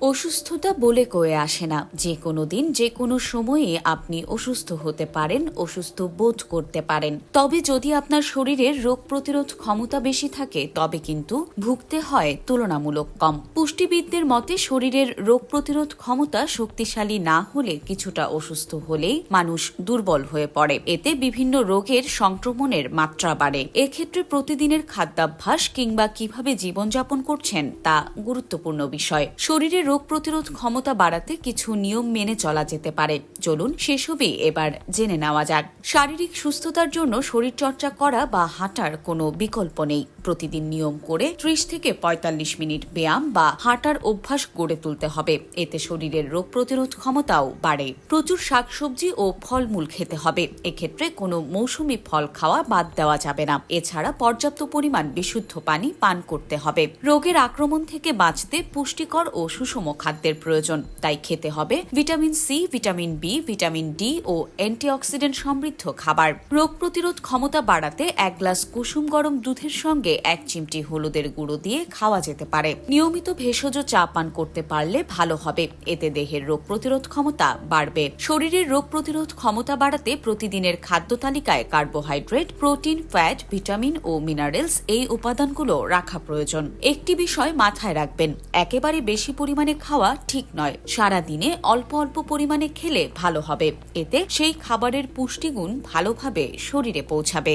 অসুস্থতা বলে কয়ে আসে না। যে কোনো দিন, যে কোনো সময়ে আপনি অসুস্থ হতে পারেন, অসুস্থ বোধ করতে পারেন। তবে যদি আপনার শরীরের রোগ প্রতিরোধ ক্ষমতা বেশি থাকে, তবে কিন্তু ভুগতে হয় তুলনামূলক কম। পুষ্টিবিদদের মতে, শরীরের রোগ প্রতিরোধ ক্ষমতা শক্তিশালী না হলে কিছুটা অসুস্থ হলেই মানুষ দুর্বল হয়ে পড়ে। এতে বিভিন্ন রোগের সংক্রমণের মাত্রা বাড়ে। এক্ষেত্রে প্রতিদিনের খাদ্যাভ্যাস কিংবা কীভাবে জীবনযাপন করছেন, তা গুরুত্বপূর্ণ বিষয়। শরীরের রোগ প্রতিরোধ ক্ষমতা বাড়াতে কিছু নিয়ম মেনে চলা যেতে পারে। চলুন সেসবই এবার জেনে নেওয়া যাক। শারীরিক সুস্থতার জন্য শরীরচর্চা করা বা হাঁটার কোনো বিকল্প নেই। প্রতিদিন নিয়ম করে ত্রিশ থেকে পঁয়তাল্লিশ মিনিট ব্যায়াম বা হাঁটার অভ্যাস গড়ে তুলতে হবে। এতে শরীরের রোগ প্রতিরোধ ক্ষমতাও বাড়ে। প্রচুর শাকসবজি ও ফলমূল খেতে হবে। এক্ষেত্রে কোনো মৌসুমী ফল খাওয়া বাদ দেওয়া যাবে না। এছাড়া পর্যাপ্ত পরিমাণ বিশুদ্ধ পানি পান করতে হবে। রোগের আক্রমণ থেকে বাঁচতে পুষ্টিকর ও সুষম খাদ্যের প্রয়োজন। তাই খেতে হবে vitamin C, vitamin B vitamin D ও অ্যান্টিঅক্সিডেন্ট সমৃদ্ধ খাবার। রোগ প্রতিরোধ ক্ষমতা বাড়াতে এক গ্লাস কুসুম গরম দুধের সঙ্গে এক চিমটি হলুদের গুঁড়ো দিয়ে খাওয়া যেতে পারে। নিয়মিত ভেষজ চা পান করতে পারলে ভালো হবে। এতে দেহের রোগ প্রতিরোধ ক্ষমতা বাড়বে। শরীরের রোগ প্রতিরোধ ক্ষমতা বাড়াতে প্রতিদিনের খাদ্য তালিকায় কার্বোহাইড্রেট, প্রোটিন, ফ্যাট, ভিটামিন ও মিনারেলস এই উপাদানগুলো রাখা প্রয়োজন। একটি বিষয় মাথায় রাখবেন, একেবারে বেশি পরিমাণে খাওয়া ঠিক নয়। সারা দিনে অল্প অল্প পরিমাণে খেলে ভালো হবে। এতে সেই খাবারের পুষ্টিগুণ ভালোভাবে শরীরে পৌঁছাবে।